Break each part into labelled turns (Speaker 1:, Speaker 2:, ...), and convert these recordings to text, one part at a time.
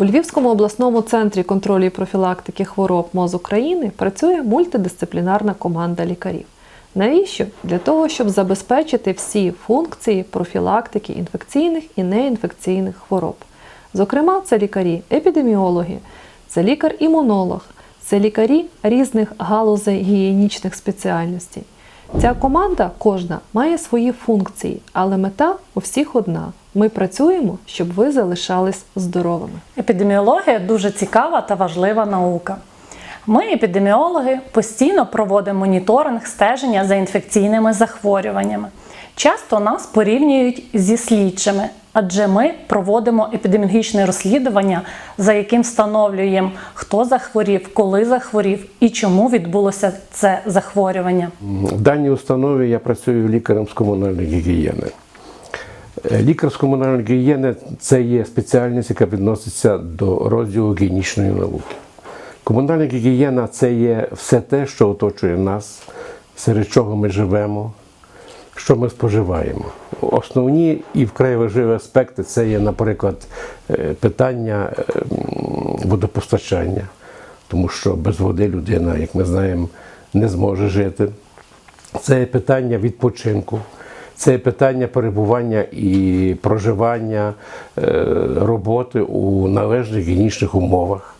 Speaker 1: У Львівському обласному центрі контролю і профілактики хвороб МОЗ України працює мультидисциплінарна команда лікарів. Навіщо? Для того, щоб забезпечити всі функції профілактики інфекційних і неінфекційних хвороб. Зокрема, це лікарі-епідеміологи, це лікар-імунолог, це лікарі різних галузей гігієнічних спеціальностей. Ця команда кожна має свої функції, але мета у всіх одна. Ми працюємо, щоб ви залишались здоровими.
Speaker 2: Епідеміологія дуже цікава та важлива наука. Ми, епідеміологи, постійно проводимо моніторинг стеження за інфекційними захворюваннями. Часто нас порівнюють зі слідчими, адже ми проводимо епідеміологічне розслідування, за яким встановлюємо, хто захворів, коли захворів і чому відбулося це захворювання.
Speaker 3: В даній установі я працюю лікарем з комунальної гігієни. Е, Лікар з комунальної гігієни це є спеціальність, яка відноситься до розділу гігієнічної науки. Комунальна гігієна це є все те, що оточує нас, серед чого ми живемо, що ми споживаємо. Основні і вкрай важливі аспекти це є, наприклад, е, питання е, водопостачання, тому що без води людина, як ми знаємо, не зможе жити. Це є питання відпочинку, це питання перебування і проживання е, роботи у належних гігієнічних умовах,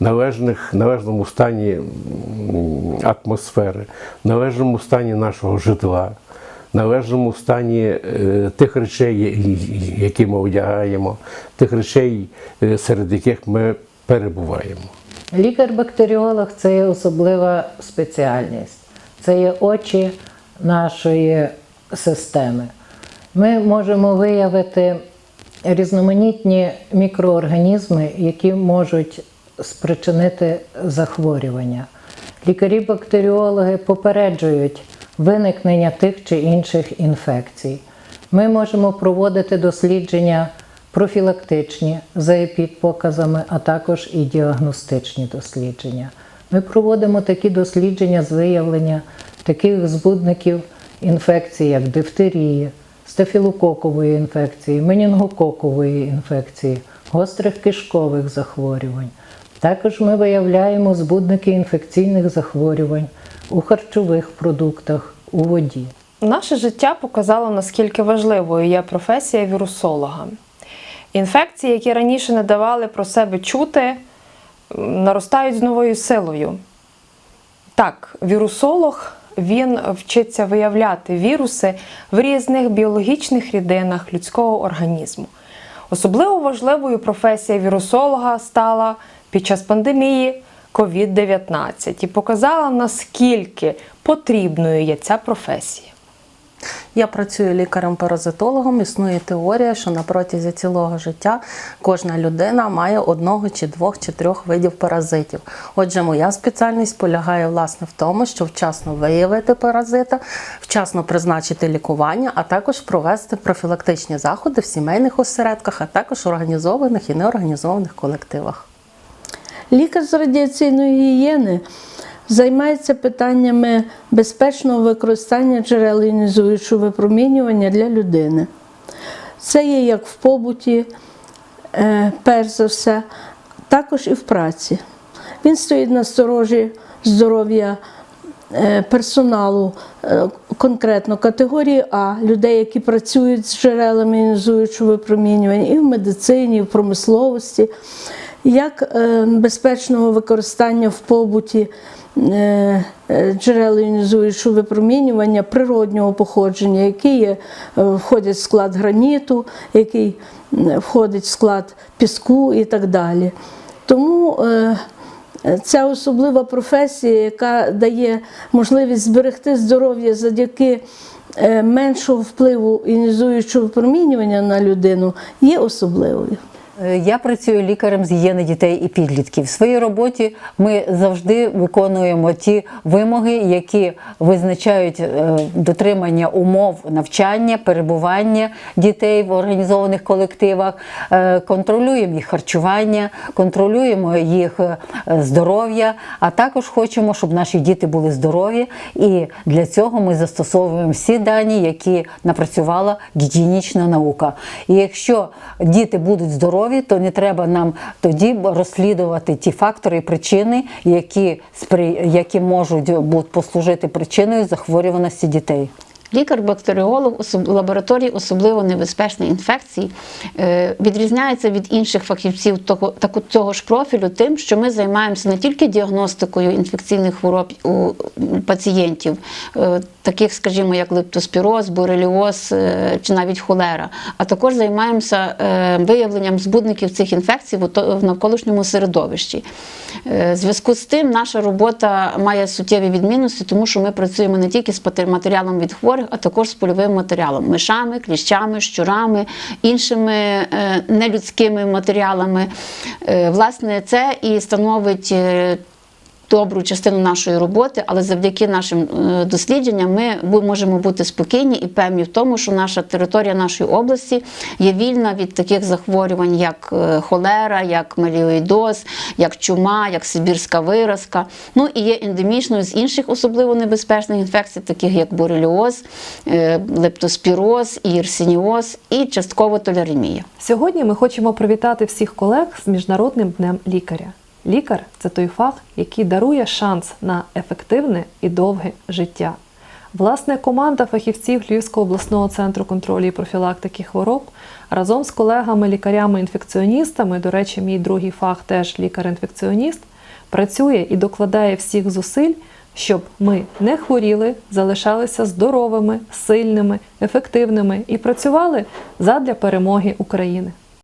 Speaker 3: належних, належному стані атмосфери, належному стані нашого житла, належному стані е, тих речей, які ми одягаємо, тих речей, е, серед яких ми перебуваємо.
Speaker 4: Лікар-бактеріолог це є особлива спеціальність, це є очі нашої системи. Ми можемо виявити різноманітні мікроорганізми, які можуть спричинити захворювання. Лікарі-бактеріологи попереджують виникнення тих чи інших інфекцій. Ми можемо проводити дослідження профілактичні за епідпоказами, а також і діагностичні дослідження. Ми проводимо такі дослідження з виявлення таких збудників інфекцій, як дифтерії, стафілококової інфекції, менінгококової інфекції, гострих кишкових захворювань. Також ми виявляємо збудники інфекційних захворювань у харчових продуктах, у воді.
Speaker 5: Наше життя показало, наскільки важливою є професія вірусолога. Інфекції, які раніше не давали про себе чути, наростають з новою силою. Так, вірусолог він вчиться виявляти віруси в різних біологічних рідинах людського організму. Особливо важливою професія вірусолога стала під час пандемії COVID-19 і показала, наскільки потрібною є ця професія.
Speaker 6: Я працюю лікарем-паразитологом. Існує теорія, що на протязі цілого життя кожна людина має одного чи двох чи трьох видів паразитів. Отже, моя спеціальність полягає власне в тому, що вчасно виявити паразита, вчасно призначити лікування, а також провести профілактичні заходи в сімейних осередках, а також організованих і неорганізованих колективах.
Speaker 7: Лікар з радіаційної гігієни займається питаннями безпечного використання джерел іонізуючого випромінювання для людини. Це є як в побуті, е, перш за все, також і в праці. Він стоїть на сторожі здоров'я е, персоналу, е, конкретно категорії А, людей, які працюють з джерелами іонізуючого випромінювання і в медицині, і в промисловості, як е, безпечного використання в побуті е, е, джерел іонізуючого випромінювання природнього походження, які є, входять в склад граніту, який входить в склад піску і так далі. Тому Ця особлива професія, яка дає можливість зберегти здоров'я завдяки меншого впливу іонізуючого випромінювання на людину, є особливою.
Speaker 8: Е, Я працюю лікарем з гігієни дітей і підлітків. В своїй роботі ми завжди виконуємо ті вимоги, які визначають е, дотримання умов навчання, перебування дітей в організованих колективах, Е, контролюємо їх харчування, контролюємо їх здоров'я, а також хочемо, щоб наші діти були здорові. І для цього ми застосовуємо всі дані, які напрацювала гігієнічна наука. І якщо діти будуть здорові, здорові, то не треба нам тоді розслідувати ті фактори і причини, які, які можуть послужити причиною захворюваності дітей.
Speaker 9: Лікар-бактеріолог особ- лабораторії особливо небезпечних інфекцій е, відрізняється від інших фахівців того, цього ж профілю тим, що ми займаємося не тільки діагностикою інфекційних хвороб у пацієнтів, е, таких, скажімо, як лептоспіроз, бореліоз е, чи навіть холера, а також займаємося виявленням збудників цих інфекцій в навколишньому середовищі. Зв'язку з тим наша робота має суттєві відмінності, тому що ми працюємо не тільки з матеріалом від хворих, а також з польовим матеріалом мишами, кліщами, щурами, іншими е, нелюдськими матеріалами. Е, Власне, це і становить. Добру частину нашої роботи, але завдяки нашим е, дослідженням ми можемо бути спокійні і певні в тому, що наша територія нашої області є вільна від таких захворювань, як е, холера, як маліоїдоз, як чума, як сибірська виразка. Ну і є ендемічною з інших особливо небезпечних інфекцій, таких як бореліоз, е, лептоспіроз, ірсініоз і частково толяремія.
Speaker 1: Сьогодні ми хочемо привітати всіх колег з Міжнародним днем лікаря. Лікар це той фах, який дарує шанс на ефективне і довге життя. Власне, команда фахівців Львівського обласного центру контролю і профілактики хвороб разом з колегами-лікарями-інфекціоністами, до речі, мій другий фах теж лікар-інфекціоніст, працює і докладає всіх зусиль, щоб ми не хворіли, залишалися здоровими, сильними, ефективними і працювали задля перемоги України.